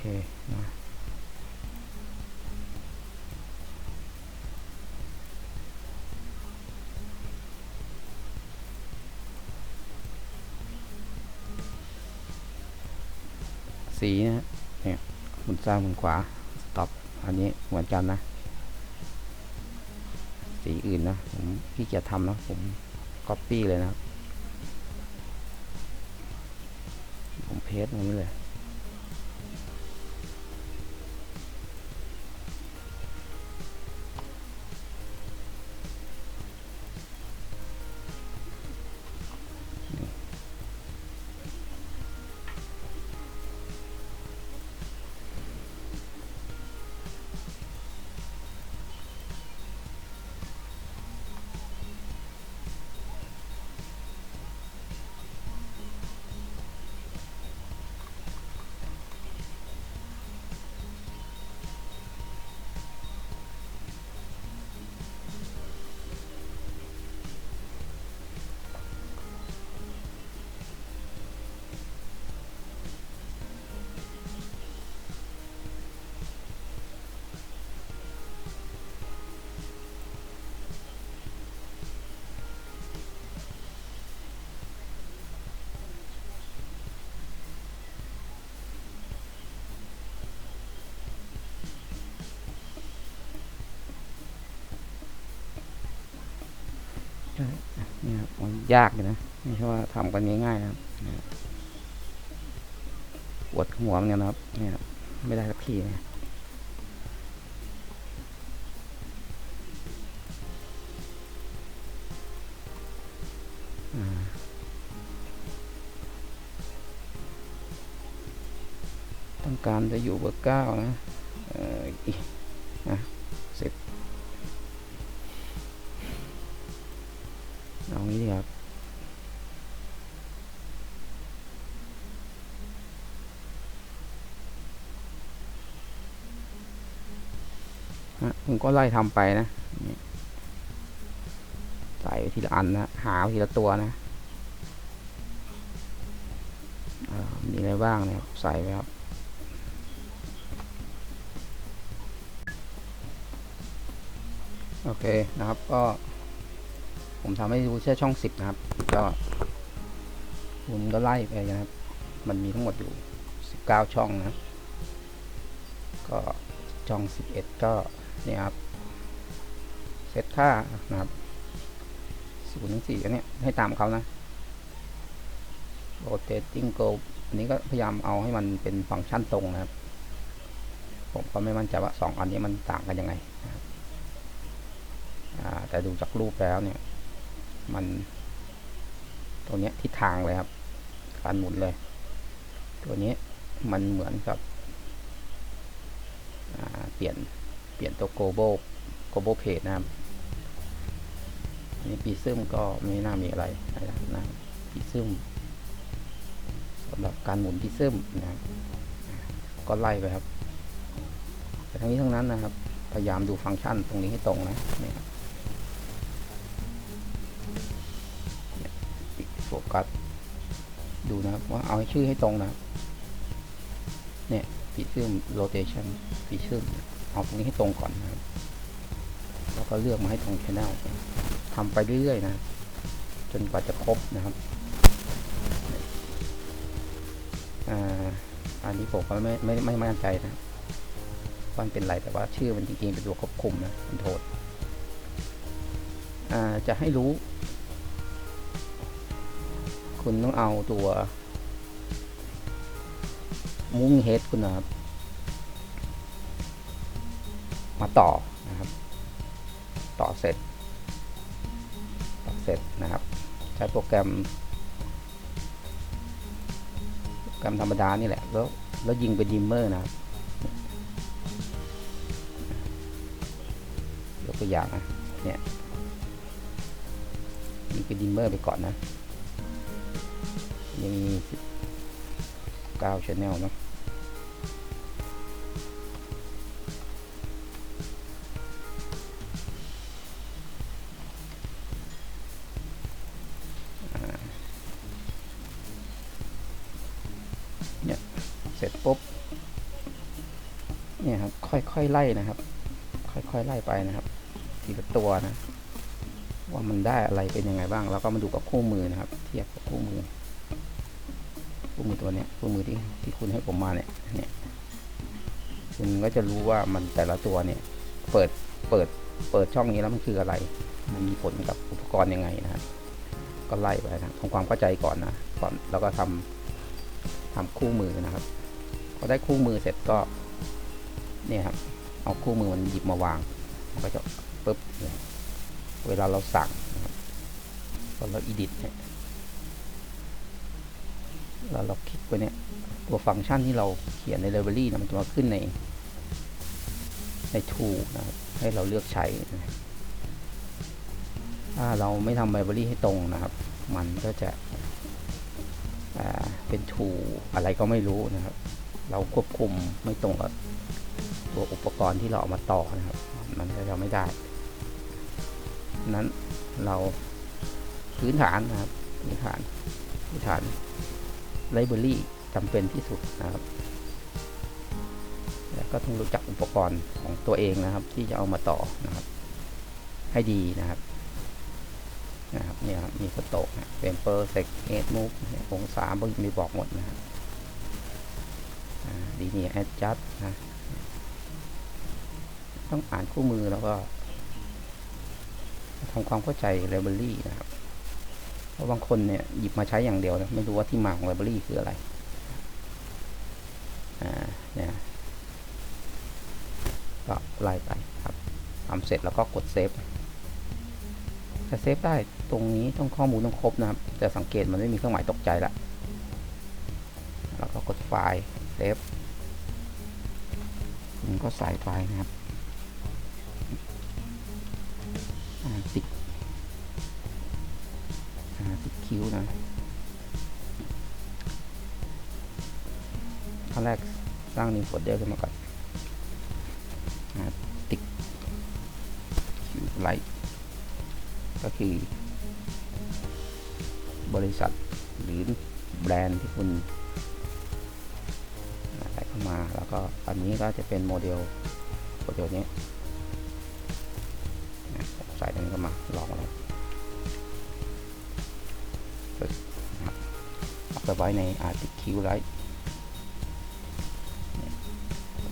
เคนะสีนะเนี่ยหมุนซ้ายหมุนขวาสต็อปอันนี้เหมือนกันนะ สีอื่นนะ ผมพี่เกียจทำนะ ผมก๊อปปี้เลยนะ ผมเพจตรงนี้เลย นี่ยครับมันยากเลยนะไม่ใช่ว่าทำกันง่ายๆนะครับปวดหัวเหมือนกันนะครับ เนี่ยไม่ได้สักทีนะต้องการจะอยู่เบอร์เก้านะ ฮะผมก็ไล่ทำไปนะใส่ไปทีละอันนะหาทีละตัวนะมีอะไรบ้างเนี่ยใส่ไปครับโอเคนะครับก็ผมทำให้ดูแค่ช่องสิบนะครับ ก็คุณก็ไล่ไปนะครับ มันมีทั้งหมดอยู่สิบเก้าช่องนะ ก็ช่องสิบเอ็ดก็ นี่ยครับเซตค่านะครับศูนย์ถึงสี่อันเนี้ยให้ตามเขานะ rotating go อันนี้ก็พยายามเอาให้มันเป็นฟังก์ชันตรงนะครับ ผมก็ไม่มั่นใจว่าสองอันนี้มันต่างกันยังไงนะครับแต่ดูจากรูปแล้วเนี่ย มันตัวเนี้ยทิศทางเลยครับ การหมุนเลย ตัวนี้มันเหมือนกับเปลี่ยน ปลี่ยนตัว global global page นะครับนนี้ปีซึมก็ไม่น่ามีอะไรนะปีซึมสำหรับการหมุนปีซึมนะครับก็ไล่ไปครับแต่ทั้งนี้ทั้งนั้นนะครับ พยายามดูฟังก์ชันตรงนี้ให้ตรงนะนี่โฟกัสดูนะครับว่าเอาชื่อให้ตรงนะเนี่ยฟีซึมโรเ t ชันฟีซึม เอาตรงนี้ให้ตรงก่อนนะแล้วก็เลือกมาให้ตรง channel ทำไปเรื่อยๆนะ จนกว่าจะครบนะครับอ่าอันนี้ผมก็ไม่ไม่ไม่ไม่มั่นใจนะว่าเป็นไรแต่ว่าชื่อมันจริงๆเป็นตัวควบคุมนะมันโทษอ่าจะให้รู้ คุณต้องเอาตัวมุ้งเฮดคุณนะครับ มาต่อนะครับ ต่อเสร็จ ต่อเสร็จนะครับ ใช้โปรแกรมโปรแกรมธรรมดานี่แหละ แล้วแล้วยิงเป็นดิมเมอร์นะครับยกตัวอย่างนะเนี่ยยิงเป็นดิมเมอร์ไปก่อนนะยังมีเก้าชแนลเนาะ ครับ ค่อยๆไล่นะครับ ค่อยๆไล่ไปนะครับ ทีละตัวนะ ว่ามันได้อะไรเป็นยังไงบ้าง แล้วก็มาดูกับคู่มือนะครับ เทียบกับคู่มือ คู่มือตัวเนี้ยคู่มือที่ที่คุณให้ผมมาเนี่ยเนี่ยคุณก็จะรู้ว่ามันแต่ละตัวเนี่ย เปิดเปิดเปิดช่องนี้แล้วมันคืออะไร มันมีผลกับอุปกรณ์ยังไงนะครับก็ไล่ไปนะทำความเข้าใจก่อนนะก่อนแล้วก็ทำทำคู่มือนะครับ พอได้คู่มือเสร็จก็ เนี่ยครับเอาคู่มือมันหยิบมาวางมันก็จะปึ๊บเวลาเราสั่งนะครับพอเรา edit เนี่ยเราเราคลิกไปเนี่ยตัวฟังก์ชันที่เราเขียนใน library นะมันจะมาขึ้นในใน tool นะครับให้เราเลือกใช้ถ้าเราไม่ทำ library ให้ตรงนะครับ มันก็จะเป็น tool อะไรก็ไม่รู้นะครับ เราควบคุมไม่ตรงกับ ตัวอุปกรณ์ที่เราเอามาต่อนะครับ มันก็จะไม่ได้ นั้นเราพื้นฐานนะครับพื้นฐานพื้นฐาน library จำเป็นที่สุดนะครับ แล้วก็ต้องรู้จักอุปกรณ์ของตัวเองนะครับ ที่จะเอามาต่อนะครับ ให้ดีนะครับนะครับเนี่ยครับมีสโตกเปมเปอร์เซกเอทมูฟองศาบางมีบอกหมดนะครับดีเนี่แอดจัดนะ ต้องอ่านคู่มือแล้วก็ทำความเข้าใจ library นะครับ เพราะบางคนเนี่ยหยิบมาใช้อย่างเดียวนะไม่รู้ว่าที่มาของ library คืออะไรอ่าเนี่ยก็ไล่ไปครับทำเสร็จแล้วก็กดเซฟจะเซฟได้ตรงนี้ต้องข้อมูลต้องครบนะครับแต่สังเกตมันไม่มีเครื่องหมายตกใจละแล้วก็กดไฟล์เซฟผมก็ใส่ไฟล์นะครับ วนะขั้นแรกสร้าง new folder ขึ้นมาก่อนติดคิวไลท์ก็คือบริษัทหรือแบรนด์ที่คุณใส่เข้ามาแล้วก็อันนี้ก็จะเป็นโมเดลโมเดลนี้ใส่ตรงนี้เข้ามาลองแล้ว ไว้ใน article light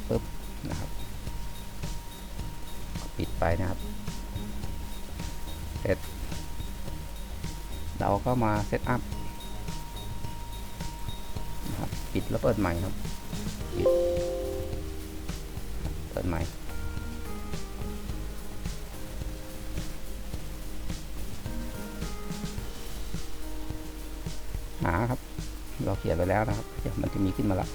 ปึ๊บนะครับปิดไปนะครับเสร็จเราก็มาเซตอัพนะครับปิดแล้วเปิดใหม่ครับปิดเปิดใหม่ เขียนไปแล้วนะครับ เดี๋ยวมันจะมีขึ้นมาละ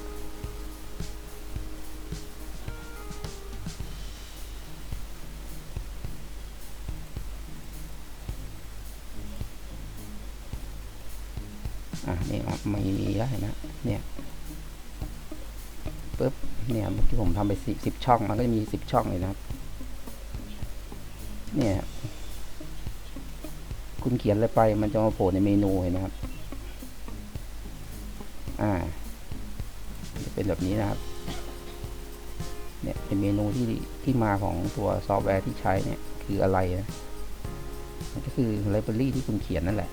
อะนี่ครับไม่มีได้นะเนี่ยปุ๊บเนี่ยเมื่อกี้ผมทำไปสิบสิบช่องมันก็จะมีสิบช่องเลยนะครับ เนี่ย คุณเขียนอะไรไปมันจะมาโผล่ในเมนูเห็นไหมครับ อ่าจะเป็นแบบนี้นะครับ เนี่ยเป็นเมนูที่ที่มาของตัวซอฟต์แวร์ที่ใช้เนี่ยคืออะไรนะมันก็คือไลบรารีที่คุณเขียนนั่นแหละ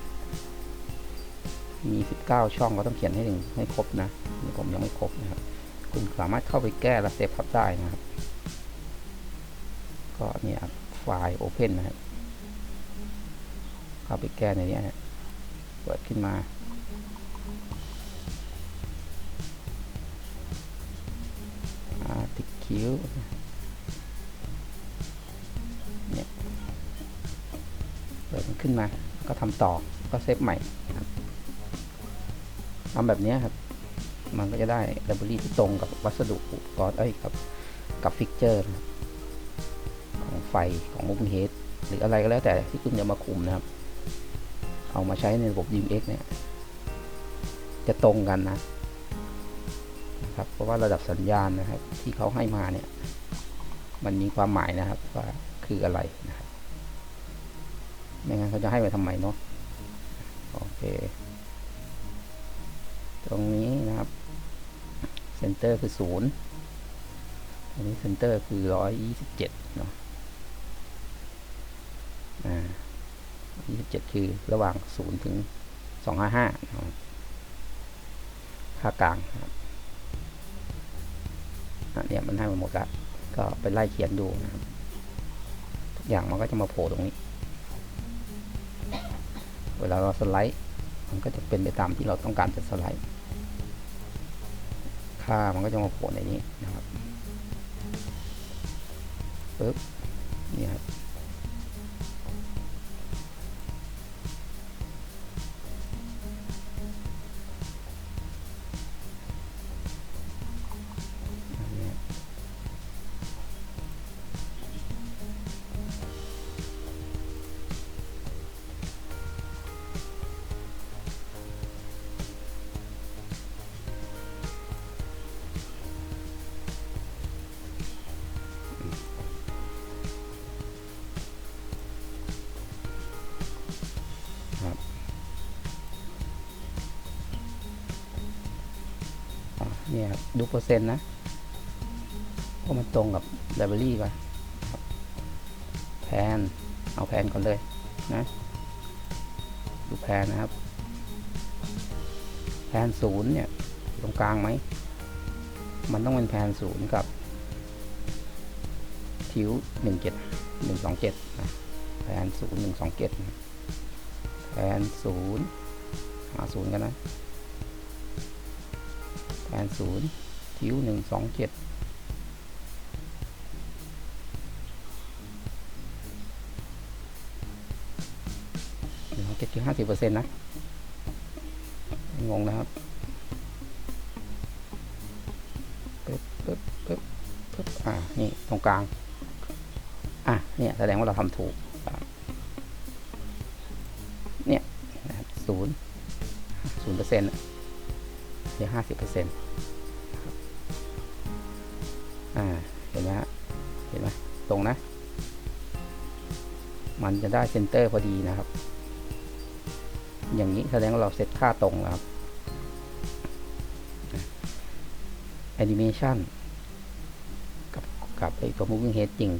มี 19 ช่องก็ต้องเขียนให้ถึงให้ครบนะนี่ผมยังไม่ครบนะครับ คุณสามารถเข้าไปแก้และเซฟพับได้นะครับ ก็เนี่ยไฟล์ Open นะครับ เข้าไปแก้ในนี้นะเปิดขึ้นมา คิ้วเนี่ยเปิดมันขึ้นมาก็ทำต่อก็เซฟใหม่ครับทำแบบนี้ครับ มันก็จะได้ไลบรารีที่ตรงกับวัสดุอุปกรณ์เอ้ยกับกับฟิกเจอร์ของไฟของ Open Head หรืออะไรก็แล้วแต่ที่คุณจะมาคุมนะครับ เอามาใช้ในระบบ DMX เนี่ย จะตรงกันนะ นะครับ เพราะว่าระดับสัญญาณนะครับ ที่เขาให้มาเนี่ย มันมีความหมายนะครับว่าคืออะไรนะครับไม่งั้นเขาจะให้มาทำไมเนาะโอเคตรงนี้นะครับเซนเตอร์คือศูนย์อันนี้เซนเตอร์คือร้อยยี่สิบเจ็ดเนาะอ่ายี่สิบเจ็ดคือระหว่างศูนย์ถึงสองห้าห้าค่ากลางครับ เนี่ยมันให้มาหมดละก็ไปไล่เขียนดูนะครับทุกอย่างมันก็จะมาโผล่ตรงนี้ เวลาเราสไลด์มันก็จะเป็นไปตามที่เราต้องการจะสไลด์ ค่ามันก็จะมาโผล่ในนี้นะครับปึ๊บนี่ครับ เนี่ยครับดูเปอร์เซ็นต์นะเพราะมันตรงกับไลบรารีไปครับแพนเอาแพนก่อนเลยนะดูแพนนะครับ แพนศูนย์เนี่ยตรงกลางไหม มันต้องเป็นแพนศูนย์กับทิวหนึ่งเจ็ดหนึ่งสองเจ็ดนะแพนศูนย์หนึ่งสองเจ็ดแพนศูนย์หาศูนย์กันนะ แพนศูนย์ทิวหนึ่งสองเจ็ดหนึ่งเจ็ดคือห้าสิบเปอร์เซ็นต์นะ งงนะครับปึ๊บปึ๊บปึ๊บปึ๊บอ่า นี่ ตรงกลาง อะ เนี่ย แสดงว่าเราทำถูก เนี่ยศูนย์ศูนย์เปอร์เซ็นต์ เหลือห้าสิบเปอร์เซ็นต์อ่า เห็นไหมฮะ เห็นไหมตรงนะ มันจะได้เซนเตอร์พอดีนะครับ อย่างนี้แสดงว่าเราเซตค่าตรงแล้วครับ Animation กับกับไอ้ตัว Moving Head จริง